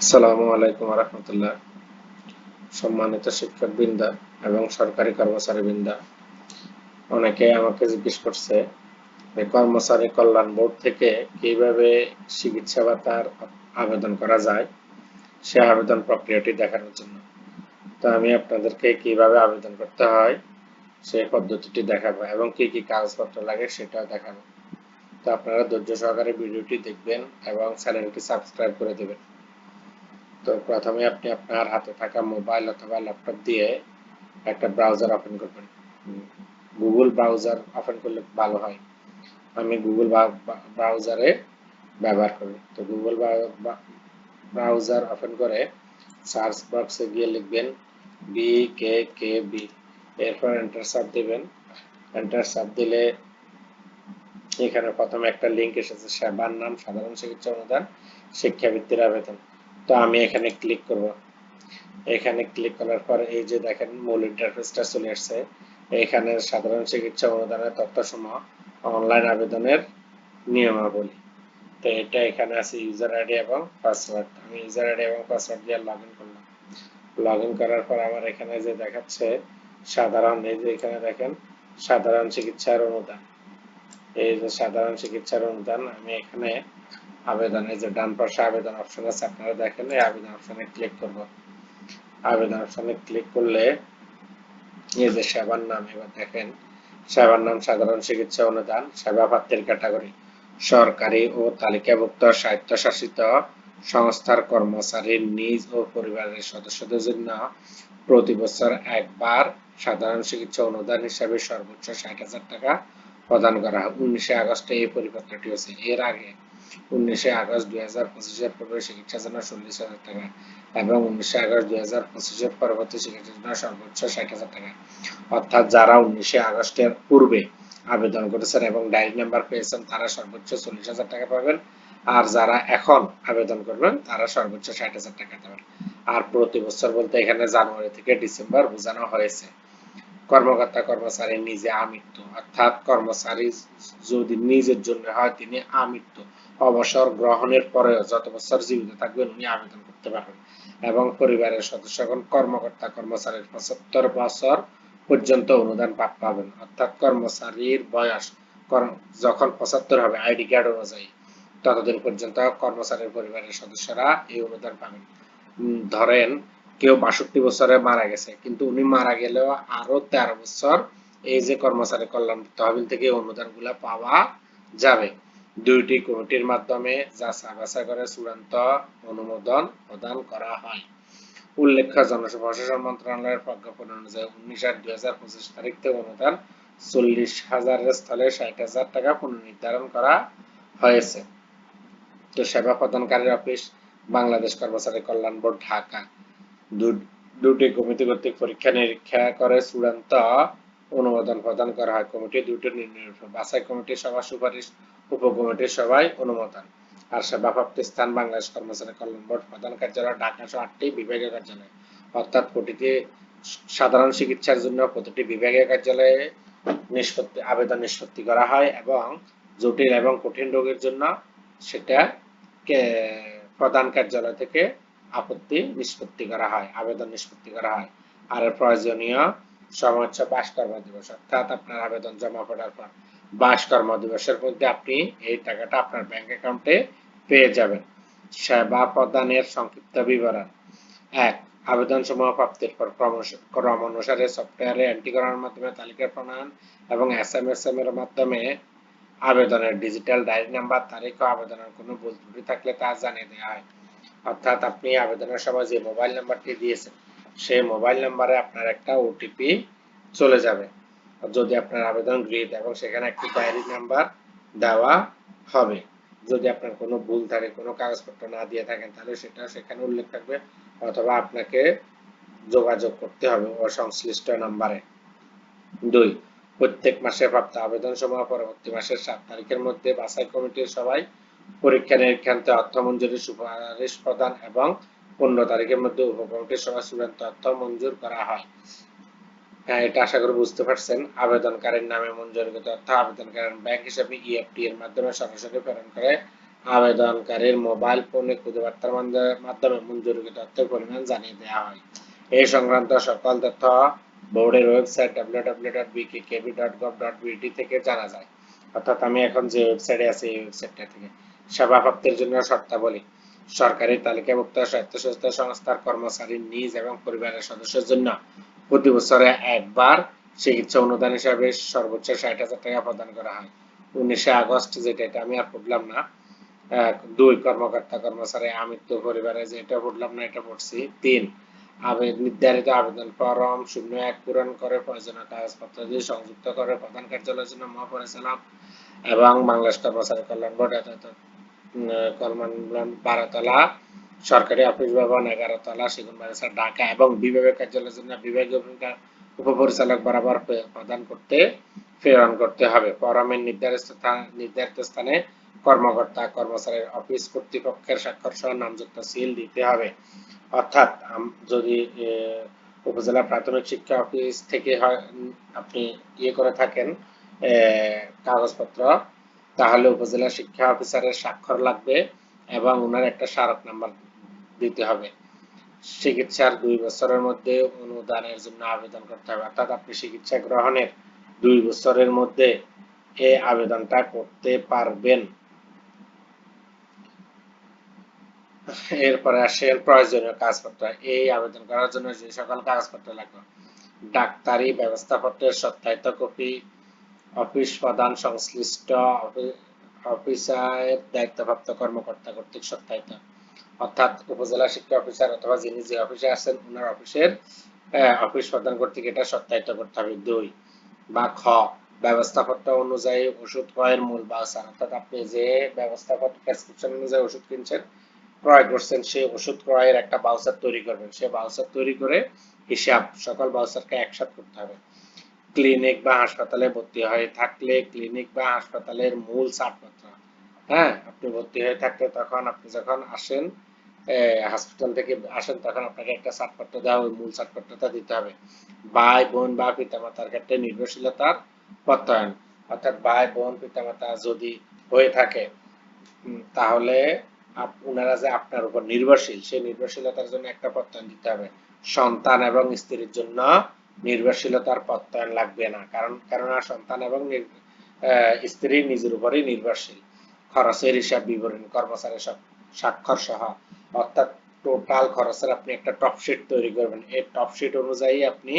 আসসালামু আলাইকুম রহমতুল্লাহ। সম্মানিত শিক্ষক বৃন্দা এবং সরকারি কর্মচারী বৃন্দা অনেকে আমাকে জিজ্ঞেস করছে যে কর্মচারী কল্যাণ বোর্ড থেকে কীভাবে চিকিৎসা ভাতার আবেদন করা যায়, সে আবেদন প্রক্রিয়াটি দেখানোর জন্য। তো আমি আপনাদেরকে কীভাবে আবেদন করতে হয় সেই পদ্ধতিটি দেখাবো এবং কি কি কাগজপত্র লাগে সেটাও দেখাবো। তো আপনারা ধৈর্য সহকারে ভিডিওটি দেখবেন এবং চ্যানেলটি সাবস্ক্রাইব করে দেবেন। তো প্রথমে আপনি আপনার হাতে থাকা মোবাইল অথবা ল্যাপটপ দিয়ে একটা ব্রাউজার ওপেন করবেন। গুগল ব্রাউজার ওপেন করলে ভালো হয়। আমি গুগল ব্রাউজারে ব্যবহার করি। তো গুগল ব্রাউজার ওপেন করে সার্চ বক্সে গিয়ে লিখবেন বি কে কে বি এরপর এন্টার চাপ দিবেন। এন্টার চাপ দিলে এখানে প্রথমে একটা লিংক এসেছে। সেবার নাম সাধারণ চিকিৎসা অনুদান, শিক্ষাবৃত্তির আবেদন। তো আমি এখানে ক্লিক করব। এখানে ক্লিক করার পর এই যে দেখেন মূল ইন্টারফেসটা চলে আসছে। এখানে সাধারণ চিকিৎসা অনুদানের তথ্যসমূহ অনলাইন আবেদনের নিয়মাবলী। তো এটা এখানে আছে ইউজার আইডি এবং পাসওয়ার্ড আমি ইউজার আইডি এবং পাসওয়ার্ড দিয়ে লগ ইন করলাম। লগ ইন করার পর আমার এখানে যে দেখাচ্ছে, সাধারণ, এই যে এখানে দেখেন, সাধারণ চিকিৎসার অনুদান। এই যে সাধারণ চিকিৎসার অনুদান, আমি এখানে আবেদনে যে ডান পাশে আবেদন অপশন আছে, আপনারা দেখেন এই আবেদন অপশনে ক্লিক করব। আবেদন অপশনে ক্লিক করলে এই যে সেবার নাম, এবার দেখেন, সেবার নাম সাধারণ চিকিৎসা অনুদান, সেবা প্রাপ্তির ক্যাটাগরি সরকারি ও তালিকাভুক্ত স্বায়ত্তশাসিত সংস্থার কর্মচারীর নিজ ও পরিবারের সদস্যদের জন্য প্রতি বছর একবার সাধারণ চিকিৎসা অনুদান হিসাবে সর্বোচ্চ ষাট হাজার টাকা প্রদান করা হয়। উনিশে আগস্টে এই পরিপত্রটি হয়েছে। এর আগে উনিশে আগস্ট দুই হাজার পঁচিশের পূর্বে চিকিৎসার জন্য চল্লিশ হাজার টাকা এবং উনিশে আগস্ট দুই হাজার পঁচিশের পরবর্তী চিকিৎসার জন্য সর্বোচ্চ ষাট হাজার টাকা। অর্থাৎ যারা উনিশে আগস্টের পূর্বে আবেদন করেছেন এবং ডায়েরি নাম্বার পেয়েছেন, তারা সর্বোচ্চ চল্লিশ হাজার টাকা পাবেন। আর যারা এখন আবেদন করবেন, তারা সর্বোচ্চ ষাট হাজার টাকা আর প্রতি বছর বলতে এখানে জানুয়ারি থেকে ডিসেম্বর বোঝানো হয়েছে। কর্মকর্তা, কর্মচারী নিজে আমৃত্যু। অর্থাৎ কর্মচারী যদি নিজের জন্য হয়, তিনি আমৃত্যু। অবসর গ্রহণের পরেও যত বছর জীবিত থাকবেন, উনি আবেদন করতে পারবেন। এবং পরিবারের সদস্যগণ, কর্মকর্তা, কর্মচারীর পঁচাত্তর বছর পর্যন্ত অনুদান পাবেন। অর্থাৎ কর্মচারীর বয়স যখন পঁচাত্তর হবে, আইডি কার্ড অনুযায়ী, ততদিন পর্যন্ত কর্মচারীর পরিবারের সদস্যরা এই অনুদান পাবেন। ধরেন, কেউ বাষট্টি বছরে মারা গেছে, কিন্তু উনি মারা গেলেও আরও তেরো বছর এই যে কর্মচারী কল্যাণ তহবিল থেকে অনুদানগুলা পাওয়া যাবে। দুইটি কমিটির মাধ্যমে যাচাই বাছাই করে চূড়ান্ত অনুমোদন প্রদান করা হয়? উল্লেখ্য জনপ্রশাসন মন্ত্রণালয়ের প্রজ্ঞাপন অনুযায়ী উনিশ আট দুই হাজার পঁচিশ তারিখ থেকে অনুদান চল্লিশ হাজারের স্থলে ষাট হাজার টাকা পুনর্নির্ধারণ করা হয়েছে। তো সেবা প্রদানকারীর অফিস বাংলাদেশ কর্মচারী কল্যাণ বোর্ড, ঢাকা। দুটি কমিটি কর্তৃক পরীক্ষা নিরীক্ষা করে চূড়ান্ত অনুমোদন প্রদান করা হয়। কমিটি দুটি নির্ণয় বাছাই কমিটির সভা, সুপারিশ, উপকমিটির সভায় অনুমোদন। আর সেবাপ্রাপ্তি স্থান বাংলাদেশ কর্মচারী কল্যাণ বোর্ড প্রধান কার্যালয়, ঢাকা সহ আটটি বিভাগীয় কার্যালয়। অর্থাৎ প্রতিটি সাধারণ চিকিৎসার জন্য প্রতিটি বিভাগীয় কার্যালয়ে নিষ্পত্তি, আবেদন নিষ্পত্তি করা হয় এবং জটিল এবং কঠিন রোগের জন্য সেটা প্রধান কার্যালয় থেকে আপত্তি নিষ্পত্তি করা হয়, আবেদন নিষ্পত্তি করা হয়। আর প্রয়োজনীয় সময় হচ্ছে বাইশ কর্ম দিবস, অর্থাৎ আপনার আবেদন জমা পড়ার পর বাইশ কর্ম দিবসের মধ্যে আপনি এই টাকাটা আপনার ব্যাংক অ্যাকাউন্টে পেয়ে যাবেন। সেবা প্রদানের সংক্ষিপ্ত বিবরণ। এক আবেদন সমূহ প্রাপ্তির পর ক্রম অনুসারে সফটওয়্যারে এন্ট্রি করার মাধ্যমে তালিকা প্রণয়ন এবং এস এম এস এম এর মাধ্যমে আবেদনের ডিজিটাল ডায়েরি নাম্বার তারিখ ও আবেদনের কোনো ভুল ত্রুটি থাকলে তা জানিয়ে দেওয়া হয়। অর্থাৎ আপনি আবেদনের সময় যে মোবাইল নাম্বারটি দিয়েছেন সেই মোবাইল নাম্বারে আপনার একটা ওটিপি চলে যাবে। যদি আপনার আবেদন গৃহীত এবং সেখানে একটি ডায়েরি নাম্বার দেওয়া হবে। যদি আপনার কোনো ভুল থাকে, কোনো কাগজপত্র না দিয়ে থাকেন, তাহলে সেটা সেখানে উল্লেখ থাকবে অথবা আপনাকে যোগাযোগ করতে হবে ও সংশ্লিষ্ট নাম্বারে দুই, প্রত্যেক মাসে প্রাপ্ত আবেদন সময় পরবর্তী মাসের সাত তারিখের মধ্যে বাছাই কমিটির সবাই পরীক্ষা নিরীক্ষান্তে অর্থ মঞ্জুরি সুপারিশ প্রদান এবং পনেরো তারিখের মধ্যে উপকমিটির সভা চূড়ান্ত অর্থ মঞ্জুর করা হয়। হ্যাঁ এটা আশা করি বুঝতে পারছেন। আবেদনকারীর নামে মঞ্জুরিকৃত অর্থ আবেদনকারীর ব্যাংক হিসাবে ইএফটি এর মাধ্যমে সরাসরি প্রেরণ করে আবেদনকারীর মোবাইল ফোনে খুদে বার্তার মাধ্যমে- মঞ্জুরিকৃত তথ্যের পরিমাণ জানিয়ে দেওয়া হয়। এই সংক্রান্ত সকল তথ্য বোর্ডের ওয়েবসাইট www.bkkb.gov.bt থেকে জানা যায়। অর্থাৎ আমি এখন যে ওয়েবসাইটে আছি, এই ওয়েবসাইটটা থেকে। সেবা প্রাপ্তির জন্য শর্তাবলী। সরকারি তালিকাভুক্ত স্বায়ত্তশাসিত সংস্থার কর্মচারী নিজ এবং পরিবারের সদস্যের জন্য প্রতি বছরে একবার চিকিৎসা অনুদান হিসাবে সর্বোচ্চ ষাট হাজার টাকা প্রদান করা হয়। উনিশে আগস্ট যেটা, এটা আমি আর পড়লাম না। দুই কর্মকর্তা কর্মচারী আমৃত্যু পরিবারে যেটা পড়লাম না, এটা পড়ছি তিন নির্ধারিত আবেদন ফরম শূন্য এক পূরণ করে প্রয়োজনীয় কাগজপত্র দিয়ে সংযুক্ত করে প্রধান কার্যালয়ের জন্য মহাপরিচালক এবং বাংলাদেশ কর্মচারী কল্যাণ বোর্ড এত কর্মন্বন বারোতলা, সরকারি অফিস ভবন এগারোতলা সেগুনবাগিচা ঢাকা এবং বিভাগীয় কার্যালয়ের জন্য বিভাগীয় বিভাগ- উপপরিচালক বরাবর প্রদান করতে, প্রেরণ করতে হবে। ফরমের নির্ধারিত নির্ধারিত স্থানে কর্মকর্তা, কর্মচারীর অফিস কর্তৃপক্ষের স্বাক্ষর সহ নামযুক্ত সিল দিতে হবে। অর্থাৎ যদি উপজেলা প্রাথমিক শিক্ষা অফিস থেকে হয় আপনি ইয়ে করে থাকেন কাগজপত্র তাহলে উপজেলা শিক্ষা অফিসারের স্বাক্ষর লাগবে এবং ওনার একটা স্মারক নাম্বার দিতে হবে। চিকিৎসার দুই বছরের মধ্যে অনুদানের জন্য আবেদন করতে হবে। অর্থাৎ আপনি চিকিৎসা গ্রহণের দুই বছরের মধ্যে এই আবেদনটা করতে পারবেন। এরপরে আসেন প্রয়োজনীয় কাগজপত্র। এই আবেদন করার জন্য যে সকল কাগজপত্র লাগবে, ডাক্তারি, ব্যবস্থাপত্রের সত্যায়িত কপি অফিস প্রধান সংশ্লিষ্ট অফি- অফিসারের দায়িত্বপ্রাপ্ত কর্মকর্তা কর্তৃক সত্যায়িত। অর্থাৎ উপজেলা শিক্ষা অফিসার অথবা যিনি যে অফিসে আছেন ওনার অফিসের অফিস প্রধান কর্তৃক এটা সত্যায়িত করতে হবে। দুই, বা খ, ব্যবস্থাপত্র অনুযায়ী ওষুধ ক্রয়ের মূল বাউচার অর্থাৎ আপনি যে ব্যবস্থাপত্র প্রেসক্রিপশন অনুযায়ী ওষুধ কিনছেন, ক্রয় করছেন, সেই ওষুধ ক্রয়ের একটা বাউচার তৈরি করবেন। সে বাউচার তৈরি করে হিসাব, সকল বাউচারকে একসাথে করতে হবে। ক্লিনিক বা হাসপাতালে ভর্তি হয়ে, থাকলে ক্লিনিক বা হাসপাতালের মূল ছাড়পত্র। হ্যাঁ আপনি ভর্তি হয়ে থাকলে তখন আপনি যখন আসেন হাসপাতাল থেকে আসেন, তখন আপনাকে একটা ছাড়পত্র দেওয়া ওই মূল ছাড়পত্রটা দিতে হবে। ভাই, বোন বা পিতামাতার ক্ষেত্রে নির্ভরশীলতার প্রত্যয়ন। অর্থাৎ ভাই, বোন, পিতামাতা যদি হয়ে থাকে তাহলে উনারা যে আপনার উপর নির্ভরশীল, সেই নির্ভরশীলতার জন্য একটা প্রত্যয়ন দিতে হবে। সন্তান এবং স্ত্রীর জন্য নির্ভরশীলতার প্রত্যয়ন লাগবে না। কারণ, কেননা সন্তান এবং স্ত্রী নিজের উপরেই নির্ভরশীল। খরচের হিসাব বিবরণী, কর্মচারী সব স্বাক্ষর সহ, অর্থাৎ টোটাল খরচের আপনি একটা টপ শিট তৈরি করবেন। এই টপ শিট অনুযায়ী আপনি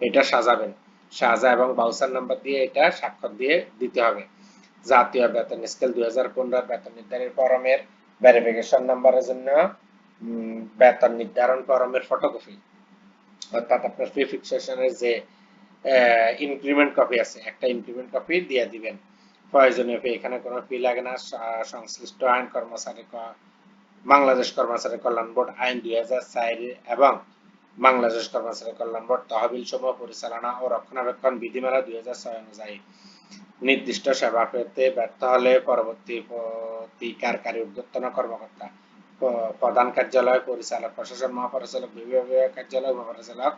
এটা সাজাবেন। সাজা এবং বাউচার নাম্বার দিয়ে এটা স্বাক্ষর দিয়ে দিতে হবে। জাতীয় বেতন স্কেল দুই হাজার পনেরো বেতন নির্ধারণ ফরমের ভেরিফিকেশন নাম্বারের জন্য বেতন নির্ধারণ ফরমের ফটোকপি অর্থাৎ আপনার যে ইনক্রিমেন্ট কপি আছে, একটা ইনক্রিমেন্ট কপি দিয়ে দিবেন। প্রয়োজনীয় এখানে কোনো ফি লাগে না। সংশ্লিষ্ট আইন কর্মচারী বাংলাদেশ কর্মচারী কল্যাণ বোর্ড আইন দুই হাজার এবং বাংলাদেশ কর্মচারী কল্যাণ বোর্ড তহবিল সমূহ পরিচালনা ও রক্ষণাবেক্ষণ বিধিমালা দুই হাজার ছয় অনুযায়ী নির্দিষ্ট সেবা পেতে ব্যর্থ হলে পরবর্তী প্রতিকারকারী উদ্যোক্তন কর্মকর্তা প্রধান কার্যালয় পরিচালক প্রশাসন মহাপরিচালক বিভাগীয় কার্যালয় উপপরিচালক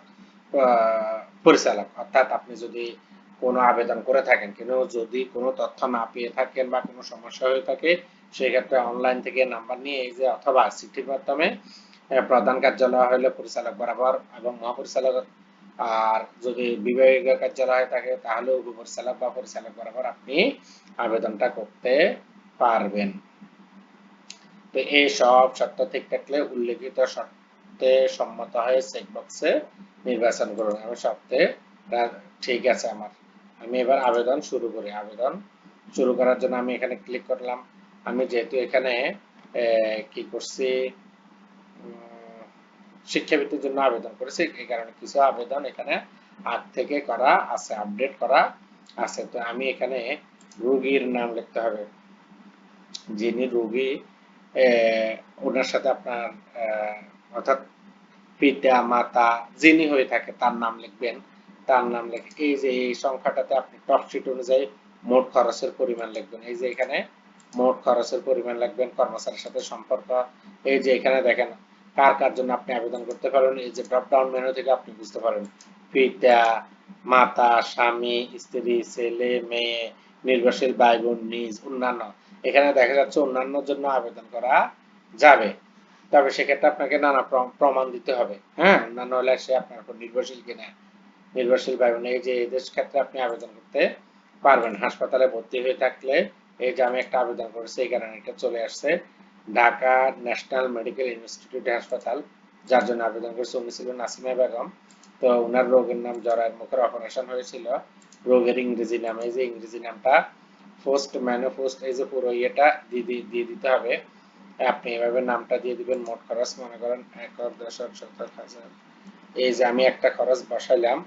আহ, পরিচালক। অর্থাৎ আপনি যদি কোনো আবেদন করে থাকেন কিন্তু যদি কোনো তথ্য না পেয়ে থাকেন বা কোনো সমস্যা হয়ে থাকে সেই ক্ষেত্রে অনলাইন থেকে নাম্বার নিয়ে এই যে অথবা চিঠির মাধ্যমে প্রধান কার্যালয় হলে পরিচালক বরাবর এবং মহাপরিচালক আর যদি বিভাগীয় কার্যালয় থাকে তাহলে উপপরিচালক বা পরিচালক বরাবর আপনি আবেদনটা করতে পারবেন। তো এই সব শর্ত ঠিক থাকলে উল্লেখিত শর্তে সম্মত হয়ে চেক বক্সে নির্বাচন করুন। আমি শর্তে ঠিক আছে আমার। আমি এবার আবেদন শুরু করি। আবেদন শুরু করার জন্য আমি এখানে ক্লিক করলাম। আমি যেহেতু এখানে কি করছি? শিক্ষাবৃত্তির জন্য আবেদন করেছি। এই কারণে কিছু আবেদন এখানে আগ থেকে করা আছে আপডেট করা আছে। তো আমি এখানে রোগীর নাম লিখতে হবে। যিনি রোগী ওনার সাথে আপনার অর্থাৎ পিতা, মাতা যিনি হয়ে থাকে তার নাম লিখবেন। তার নাম লিখে এই যে এই সংখ্যাটাতে আপনি টপ শিট অনুযায়ী মোট খরচের পরিমাণ লিখবেন। এই যে এখানে মোট খরচের পরিমাণ লিখবেন, কর্মচারীর সাথে সম্পর্ক। এই যে এখানে দেখেন কার কার জন্য আপনি আবেদন করতে পারেন। এই যে ড্রপ ডাউন মেনু থেকে আপনি বুঝতে পারেন, পিতা, মাতা, স্বামী, স্ত্রী, ছেলে, মেয়ে, নির্ভরশীল ভাই বোন, নিজ, অন্যান্য। এখানে দেখা যাচ্ছে অন্যান্যর জন্য আবেদন করা যাবে। তবে সেক্ষেত্রে আপনাকে নানা প্রমাণ দিতে হবে। হ্যাঁ? অন্যান্য হলে সে আপনার উপর নির্ভরশীল কিনা। নির্ভরশীল পাবেন এই যে এদের ক্ষেত্রে আপনি আবেদন করতে পারবেন। হাসপাতালে ভর্তি হয়ে থাকলে এই যে আমি একটা আবেদন করেছি, এই কারণে এটা চলে আসছে। ঢাকা ন্যাশনাল মেডিকেল ইনস্টিটিউট হাসপাতাল, যার জন্য আবেদন করেছে। উনি ছিলেন নাসিমা বেগম। তো ওনার রোগের নাম জরায়ের মুখের অপারেশন হয়েছিল। রোগের ইংরেজি নাম এই যে ইংরেজি নামটা পোস্ট ম্যানোপোস্ট এই যে পুরো ইয়েটা দিয়ে দিয়ে- দিতে হবে। আপনি এভাবে নামটা দিয়ে দিবেন, মোট খরচ মনে করেন এক দশক সত্তর হাজার। এই যে আমি একটা খরচ বসাইলাম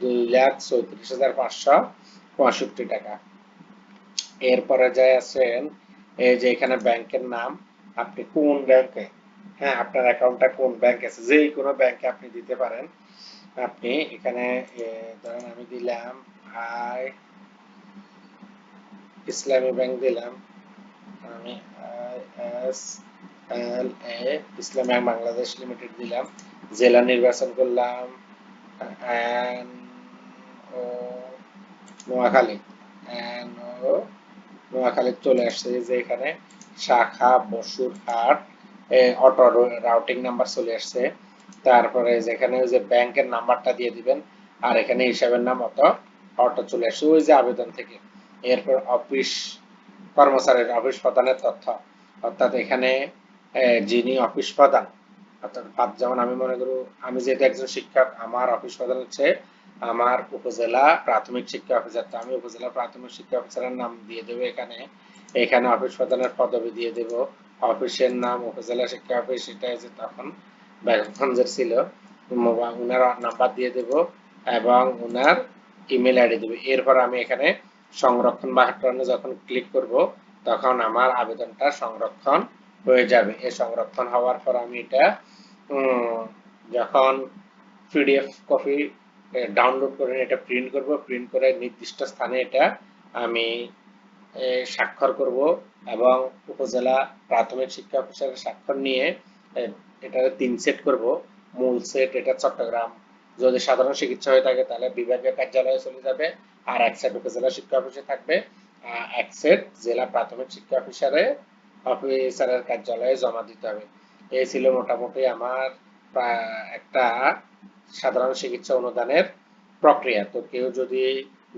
দুই লাখ চৌত্রিশ হাজার পাঁচশো পঁয়ষট্টি টাকা। এরপরে যাই আছেন, এই যে এখানে ব্যাংকের নাম, আপনি কোন ব্যাংকে? হ্যাঁ আপনার অ্যাকাউন্টটা কোন ব্যাংক আছে? যেই কোনো ব্যাংকে আপনি দিতে পারেন। আপনি এখানে ধরেন আমি দিলাম আই ইসলামী ব্যাংক দিলাম। আমি এস এল এ, ইসলামী ব্যাংক বাংলাদেশ লিমিটেড দিলাম। জেলা নির্বাচন করলাম N O Noakhali. N O Noakhali চলে আসছে যে এখানে শাখা বসুর হাট। অটো রাউটিং নাম্বার চলে আসছে। তারপরে যেখানে ওই যে ব্যাংকের নাম্বারটা দিয়ে দিবেন। আর এখানে হিসাবের নাম অত অটো চলে আসছে। ওই যে আবেদন থেকে। এরপর অফিস কর্মচারীর অফিস প্রদানের তথ্য। অর্থাৎ এখানে যিনি অফিস প্রধান, অর্থাৎ যেমন আমি মনে করি, আমি যেহেতু একজন শিক্ষক, আমার অফিস প্রধান হচ্ছে আমার উপজেলা প্রাথমিক শিক্ষা অফিসার। তো আমি উপজেলা প্রাথমিক শিক্ষা অফিসারের নাম দিয়ে দেবো এখানে। এখানে অফিস প্রধানের পদবি দিয়ে দেব। অফিসের নাম উপজেলা শিক্ষা অফিস এটা যে তখন ব্যাগগঞ্জের ছিল। উনার নাম্বার দিয়ে দেব এবং উনার ইমেল আইডি দেবে। এরপর আমি এখানে সংরক্ষণ বা বাহাত্তরনে যখন ক্লিক করব, তখন আমার আবেদনটা সংরক্ষণ হয়ে যাবে। এই সংরক্ষণ হওয়ার পর আমি এটা যখন পিডিএফ কপি ডাউনলোড করে এটা প্রিন্ট করব প্রিন্ট করে নির্দিষ্ট স্থানে এটা আমি স্বাক্ষর করব এবং উপজেলা প্রাথমিক শিক্ষা অফিসারের স্বাক্ষর নিয়ে এটা তিন সেট করব। মূল সেট এটা চট্টগ্রাম। যদি সাধারণ চিকিৎসা হয়ে থাকে তাহলে বিভাগীয় কার্যালয়ে চলে যাবে। আর এক সেট উপজেলা শিক্ষা অফিসে থাকবে এক সেট জেলা প্রাথমিক শিক্ষা অফিসারে অফিসারের কার্যালয়ে জমা দিতে হবে। এই ছিল মোটামুটি আমার একটা সাধারণ চিকিৎসা অনুদানের প্রক্রিয়া। তো কেউ যদি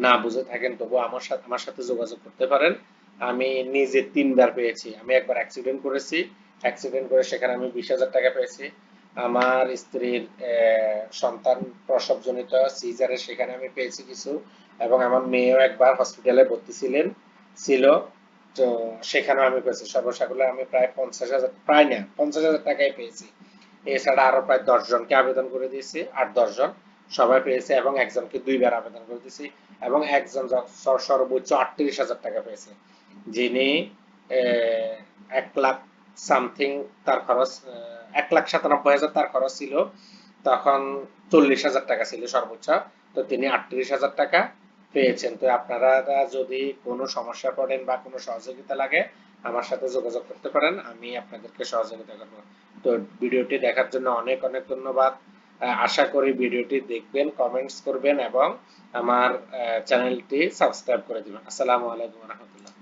না বুঝে থাকেন তবু আমার সাথে আমার সাথে যোগাযোগ করতে পারেন। আমি নিজে তিনবার পেয়েছি। আমি একবার অ্যাক্সিডেন্ট করেছি। অ্যাক্সিডেন্ট করে সেখানে আমি বিশ হাজার টাকা পেয়েছি। আমার স্ত্রীর সন্তান প্রসবজনিত সিজারে সেখানে আমি পেয়েছি কিছু এবং আমার মেয়েও একবার হসপিটালে ভর্তি ছিলেন, ছিল। তো সেখানেও আমি পেয়েছি। সর্বসাকুল্য আমি প্রায় পঞ্চাশ হাজার, প্রায় না, পঞ্চাশ হাজার টাকাই পেয়েছি। এছাড়া আরও প্রায় দশ জনকে আবেদন করে দিয়েছি, আট, দশ জন সবাই পেয়েছে এবং একজনকে দুইবার আবেদন করে দিয়েছি এবং একজন সর্বোচ্চ আটত্রিশ হাজার টাকা পেয়েছে। যিনি এক লাখ সামথিং তার খরচ এক লাখ সাতানব্বই হাজার তার খরচ ছিল। তখন চল্লিশ হাজার টাকা ছিল সর্বোচ্চ। তো তিনি আটত্রিশ হাজার টাকা পেয়েছেন। তো আপনারা যদি কোনো সমস্যা পড়েন বা কোনো সহযোগিতা লাগে, আমার সাথে যোগাযোগ করতে পারেন। আমি আপনাদেরকে সহযোগিতা করব। তো ভিডিওটি দেখার জন্য অনেক অনেক ধন্যবাদ। আশা করি ভিডিওটি দেখবেন কমেন্টস করবেন এবং আমার চ্যানেলটি সাবস্ক্রাইব করে দিবেন। আসসালামু আলাইকুম রহমতুল্লাহ।